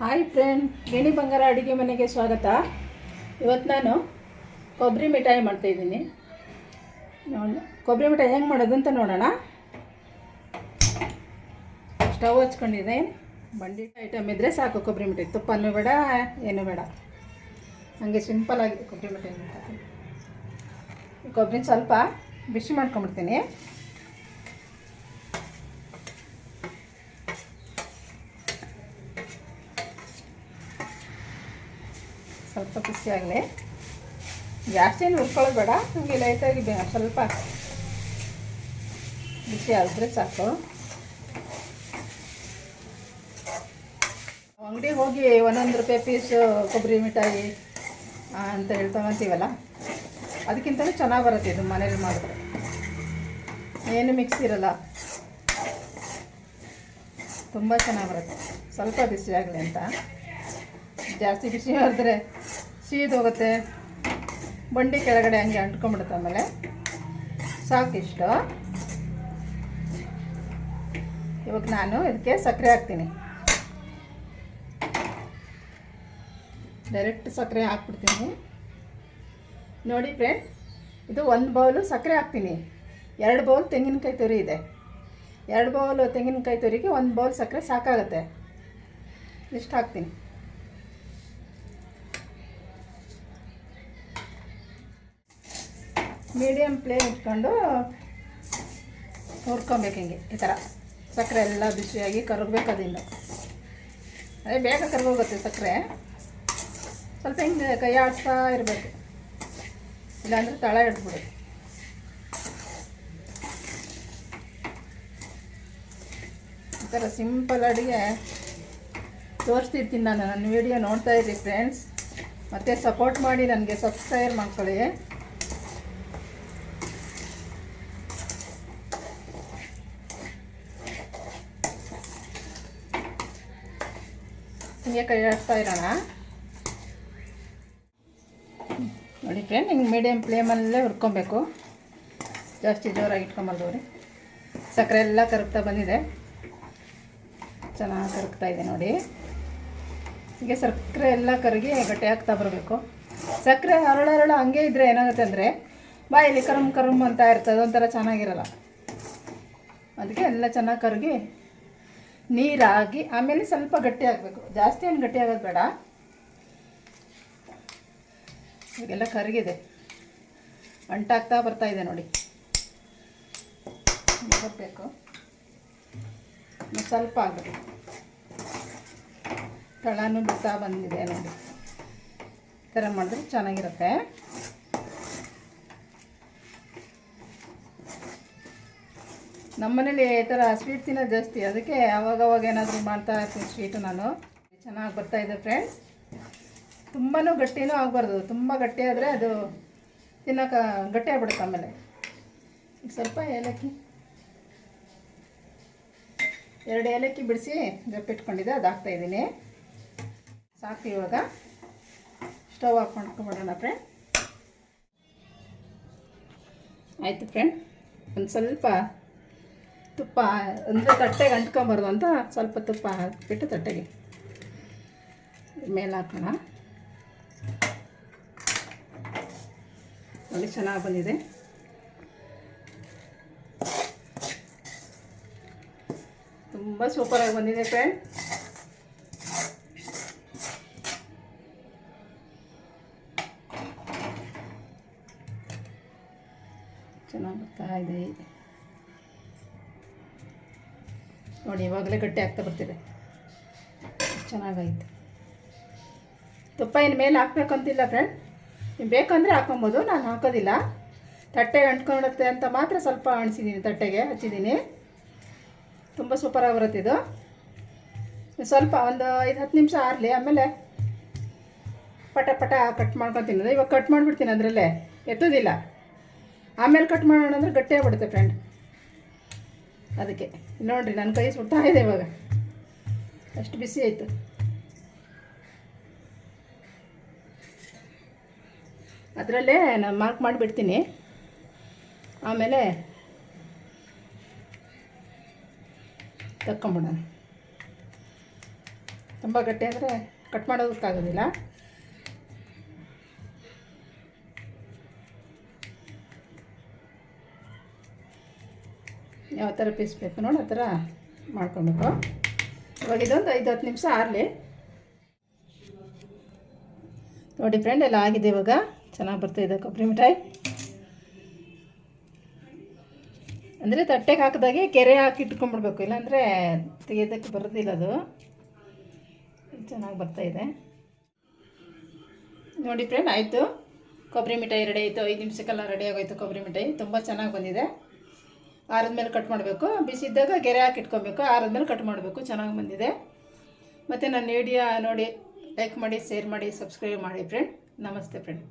Hi friend ಗಿಣಿ ಬಂಗಾರ ಅಡುಗೆ ಮನೆಗೆ ಸ್ವಾಗತ. ಇವತ್ತು ನಾನು ಕೊಬ್ಬರಿ ಮಿಠಾಯಿ ಮಾಡ್ತಾಯಿದ್ದೀನಿ ನೋಡ, ಕೊಬ್ಬರಿ ಮಿಠಾಯಿ ಹೆಂಗೆ ಮಾಡೋದು ಅಂತ ನೋಡೋಣ. ಸ್ಟವ್ ಹಚ್ಕೊಂಡಿದ್ದೆ ಬಂಡಿ ಐಟಮ್ ಇದ್ದರೆ ಸಾಕು ಕೊಬ್ಬರಿ ಮಿಠಾಯಿ. ತುಪ್ಪನೂ ಬೇಡ, ಏನೂ ಬೇಡ. ಹಂಗೆ ಸಿಂಪಲ್ ಆಗಿದೆ ಕೊಬ್ಬರಿ ಮಿಠಾಯಿ ಕೊಬ್ಬರಿ ಸ್ವಲ್ಪ ಬಿಸಿ ಮಾಡ್ಕೊಂಬಿಡ್ತೀನಿ ಸ್ವಲ್ಪ ಬಿಸಿ ಆಗಲಿ ಜಾಸ್ತಿ ಏನು ಹುರ್ಕೊಳ್ಳೋದು ನಮಗೆ ಲೈಟಾಗಿ ಬೇ ಸ್ವಲ್ಪ ಬಿಸಿ ಆದರೆ ಸಾಕು. ಅಂಗಡಿಗೆ ಹೋಗಿ ಒಂದೊಂದು ರೂಪಾಯಿ ಪೀಸು ಕೊಬ್ಬರಿ ಮಿಠಾಯಿ ಅಂತ ಹೇಳಿ ತಗೊತೀವಲ್ಲ, ಅದಕ್ಕಿಂತಲೂ ಚೆನ್ನಾಗಿ ಬರುತ್ತೆ ಇದು ಮನೇಲಿ ಮಾಡಿದ್ರೆ. ಏನು ಮಿಕ್ಸ್ ಇರಲ್ಲ. ತುಂಬ ಚೆನ್ನಾಗಿ ಬರುತ್ತೆ. ಸ್ವಲ್ಪ ಬಿಸಿ ಆಗಲಿ ಅಂತ. ಜಾಸ್ತಿ ಬಿಸಿ ಮಾಡಿದ್ರೆ ಸೀದ್ ಹೋಗುತ್ತೆ. ಬಂಡಿ ಕೆಳಗಡೆ ಹಂಗೆ ಅಂಟ್ಕೊಂಡ್ಬಿಡುತ್ತೆ ಆಮೇಲೆ. ಸಾಕಿಷ್ಟು. ಇವಾಗ ನಾನು ಇದಕ್ಕೆ ಸಕ್ಕರೆ ಹಾಕ್ತೀನಿ. ಡೈರೆಕ್ಟ್ ಸಕ್ಕರೆ ಹಾಕ್ಬಿಡ್ತೀನಿ. ನೋಡಿ ಫ್ರೆಂಡ್ ಇದು ಒಂದು ಬೌಲು ಸಕ್ಕರೆ ಹಾಕ್ತೀನಿ. ಎರಡು ಬೌಲ್ ತೆಂಗಿನಕಾಯಿ ತುರಿ ಇದೆ. ಎರಡು ಬೌಲ್ ತೆಂಗಿನಕಾಯಿ ತುರಿಗೆ ಒಂದು ಬೌಲ್ ಸಕ್ಕರೆ ಸಾಕಾಗುತ್ತೆ. ಇಷ್ಟು ಹಾಕ್ತೀನಿ. ಮೀಡಿಯಮ್ ಫ್ಲೇಮ್ ಇಟ್ಕೊಂಡು ಹುರ್ಕೊಬೇಕು ಹಿಂಗೆ, ಈ ಥರ. ಸಕ್ಕರೆ ಎಲ್ಲ ಬಿಸಿಯಾಗಿ ಕರಗಬೇಕು ಅದಿಂದ ಅದೇ ಬೇಗ ಕರ್ಗೋಗುತ್ತೆ ಸಕ್ಕರೆ. ಸ್ವಲ್ಪ ಹಿಂಗೆ ಕೈ ಆಡ್ತಾ ಇರಬೇಕು. ಇಲ್ಲಾಂದರೆ ತಳ ಇಡ್ಬಿಡು ಈ ಥರ ಸಿಂಪಲ್ ಅಡುಗೆ. ತೋರಿಸ್ತಿರ್ತೀನಿ ನಾನು ನನ್ನ ವಿಡಿಯೋ ನೋಡ್ತಾ ಇರಿ ಫ್ರೆಂಡ್ಸ್ ಮತ್ತು ಸಪೋರ್ಟ್ ಮಾಡಿ, ನನಗೆ ಸಬ್ಸ್ಕ್ರೈಬ್ ಮಾಡ್ಕೊಳ್ಳಿ. ಹಿಂಗೆ ಕೈ ಇರೋಣ. ನೋಡಿ ಫ್ರೆಂಡ್ ಹಿಂಗೆ ಮೀಡಿಯಮ್ ಫ್ಲೇಮಲ್ಲೇ ಹುರ್ಕೊಬೇಕು. ಜಾಸ್ತಿ ಜೋರಾಗಿ ಇಟ್ಕೊಂಬಲ್ದು ರೀ ಸಕ್ಕರೆ ಎಲ್ಲ ಕರಗ್ತಾ ಬಂದಿದೆ. ಚೆನ್ನಾಗಿ ಕರಗ್ತಾ ಇದೆ ನೋಡಿ. ಹೀಗೆ ಸಕ್ಕರೆ ಎಲ್ಲ ಕರಗಿ ಗಟ್ಟಿ ಹಾಕ್ತಾ ಬರಬೇಕು. ಸಕ್ಕರೆ ಹರಳರಳು ಹಂಗೆ ಇದ್ದರೆ ಏನಾಗುತ್ತೆ ಅಂದರೆ, ಬಾಯಲ್ಲಿ ಕರಮ್ ಕರಮ್ ಅಂತ ಇರ್ತದೆ, ಒಂಥರ ಚೆನ್ನಾಗಿರಲ್ಲ. ಅದಕ್ಕೆ ಎಲ್ಲ ಚೆನ್ನಾಗಿ ಕರಗಿ ನೀರಾಗಿ, ಆಮೇಲೆ ಸ್ವಲ್ಪ ಗಟ್ಟಿ ಆಗಬೇಕು. ಜಾಸ್ತಿ ಏನು ಗಟ್ಟಿ ಆಗೋದು ಬೇಡ. ಇವಾಗೆಲ್ಲ ಕರಗಿದೆ. ಅಂಟಾಗ್ತಾ ಬರ್ತಾ ಇದೆ ನೋಡಿ. ಬರಬೇಕು. ಸ್ವಲ್ಪ ಆಗಬೇಕು. ತಳನೂ ಬಿಡ್ತಾ ಬಂದಿದೆ ನೋಡಿ. ಈ ಥರ ಮಾಡಿದ್ರೆ ಚೆನ್ನಾಗಿರುತ್ತೆ. ನಮ್ಮನೇಲಿ ಈ ಥರ ಸ್ವೀಟ್ ತಿನ್ನೋದು ಜಾಸ್ತಿ. ಅದಕ್ಕೆ ಅವಾಗವಾಗ ಏನಾದರೂ ಮಾಡ್ತಾ ಇರ್ತೀನಿ ಸ್ವೀಟು ನಾನು. ಚೆನ್ನಾಗಿ ಬರ್ತಾ ಇದೆ ಫ್ರೆಂಡ್ಸ್ ತುಂಬಾ ಗಟ್ಟಿನೂ ಆಗಬಾರ್ದು. ತುಂಬ ಗಟ್ಟಿ ಆದರೆ ಅದು ತಿನ್ನೋಕೆ ಗಟ್ಟಿ ಆಗ್ಬಿಡುತ್ತೆ ಆಮೇಲೆ. ಸ್ವಲ್ಪ ಏಲಕ್ಕಿ. ಎರಡು ಏಲಕ್ಕಿ ಬಿಡಿಸಿ ಗಪ್ಪಿಟ್ಕೊಂಡಿದ್ದೆ ಅದು ಹಾಕ್ತಾಯಿದ್ದೀನಿ ಸಾಕು ಇವಾಗ. ಸ್ಟವ್ ಆಫ್ ಫ್ರೆಂಡ್ ಆಯಿತು ಫ್ರೆಂಡ್ ಒಂದು ಸ್ವಲ್ಪ ತುಪ್ಪ ಅಂದರೆ ತಟ್ಟೆಗೆ ಅಂಟ್ಕೊಬಾರ್ದು ಅಂತ ಸ್ವಲ್ಪ ತುಪ್ಪ ಹಾಕಿಬಿಟ್ಟು ತಟ್ಟೆಗೆ ಮೇಲೆ ಹಾಕೋಣ. ನೋಡಿ, ಚೆನ್ನಾಗಿ ಬಂದಿದೆ. ತುಂಬ ಸೂಪರಾಗಿ ಬಂದಿದೆ ಫ್ರೆಂಡ್. ಚೆನ್ನಾಗಿ ಬರ್ತಾ ಇದೆ. ನೋಡಿ, ಇವಾಗಲೇ ಗಟ್ಟಿ ಆಗ್ತಾ ಬರ್ತಿದೆ. ಚೆನ್ನಾಗಾಯ್ತು. ತುಪ್ಪ ಇನ್ನು ಮೇಲೆ ಹಾಕ್ಬೇಕಂತಿಲ್ಲ ಫ್ರೆಂಡ್ ನೀವು ಬೇಕಂದರೆ ಹಾಕೊಬೋದು ನಾನು ಹಾಕೋದಿಲ್ಲ. ತಟ್ಟೆ ಅಂಟ್ಕೊಳ್ಳುತ್ತೆ ಅಂತ ಮಾತ್ರ ಸ್ವಲ್ಪ ಅಣಿಸಿದ್ದೀನಿ ತಟ್ಟೆಗೆ ಹಚ್ಚಿದ್ದೀನಿ ತುಂಬ ಸೂಪರಾಗಿ ಬರುತ್ತೆ ಇದು. ಸ್ವಲ್ಪ ಒಂದು ಐದು, ಹತ್ತು ನಿಮಿಷ ಆರಲಿ, ಆಮೇಲೆ ಪಟ ಪಟ ಕಟ್ ಮಾಡ್ಕೊಂಡು ಇವಾಗ ಕಟ್ ಮಾಡಿಬಿಡ್ತೀನಿ ಅದರಲ್ಲೇ. ಎತ್ತೋದಿಲ್ಲ. ಆಮೇಲೆ ಕಟ್ ಮಾಡೋಣ ಅಂದರೆ ಗಟ್ಟಿಯಾಗ್ಬಿಡುತ್ತೆ ಫ್ರೆಂಡ್ ಅದಕ್ಕೆ. ನೋಡಿರಿ ನನ್ನ ಕೈ ಸುಡ್ತಾ ಇದೆ ಇವಾಗ. ಅಷ್ಟು ಬಿಸಿ ಆಯಿತು. ಅದರಲ್ಲೇ ನಾನು ಮಾರ್ಕ್ ಮಾಡಿಬಿಡ್ತೀನಿ. ಆಮೇಲೆ ತಕ್ಕೊಂಬಿಡೋಣ. ತುಂಬ ಗಟ್ಟಿ ಅಂದರೆ ಕಟ್ ಮಾಡೋದಕ್ಕಾಗೋದಿಲ್ಲ. ಯಾವ ಥರ ಪೀಸ್ ಬೇಕು ನೋಡಿ, ಆ ಥರ ಮಾಡ್ಕೊಬೇಕು. ಇವಾಗ ಇದೊಂದು ಐದು ಹತ್ತು ನಿಮಿಷ ಆರಲಿ. ನೋಡಿ ಫ್ರೆಂಡ್ ಎಲ್ಲ ಆಗಿದೆ ಇವಾಗ. ಚೆನ್ನಾಗಿ ಬರ್ತಾಯಿದೆ ಕೊಬ್ಬರಿ ಮಿಠಾಯಿ. ಅಂದರೆ ತಟ್ಟೆಗೆ ಹಾಕಿದಾಗೆ ಕೆರೆ ಹಾಕಿ ಇಟ್ಕೊಂಡ್ಬಿಡ್ಬೇಕು, ಇಲ್ಲಾಂದರೆ ತೆಗೆಯೋದಕ್ಕೆ ಬರೋದಿಲ್ಲ ಅದು. ಚೆನ್ನಾಗಿ ಬರ್ತಾಯಿದೆ ನೋಡಿ ಫ್ರೆಂಡ್ ಆಯಿತು. ಕೊಬ್ಬರಿ ಮಿಠಾಯಿ ರೆಡಿ ಆಯಿತು. ಐದು ನಿಮಿಷಕ್ಕೆಲ್ಲ ರೆಡಿ ಆಗೋಯ್ತು ಕೊಬ್ಬರಿ ಮಿಠಾಯಿ. ತುಂಬ ಚೆನ್ನಾಗಿ ಬಂದಿದೆ. ಆರಿದ್ಮೇಲೆ ಕಟ್ ಮಾಡಬೇಕು. ಬಿಸಿ ಇದ್ದಾಗ ಗೆರೆ ಹಾಕಿ ಇಟ್ಕೊಬೇಕು. ಆರದ ಮೇಲೆ ಕಟ್ ಮಾಡಬೇಕು. ಚೆನ್ನಾಗಿ ಬಂದಿದೆ. ಮತ್ತು ನನ್ನ ವಿಡಿಯೋ ನೋಡಿ ಲೈಕ್ ಮಾಡಿ ಶೇರ್ ಮಾಡಿ ಸಬ್ಸ್ಕ್ರೈಬ್ ಮಾಡಿ ಫ್ರೆಂಡ್ ನಮಸ್ತೆ ಫ್ರೆಂಡ್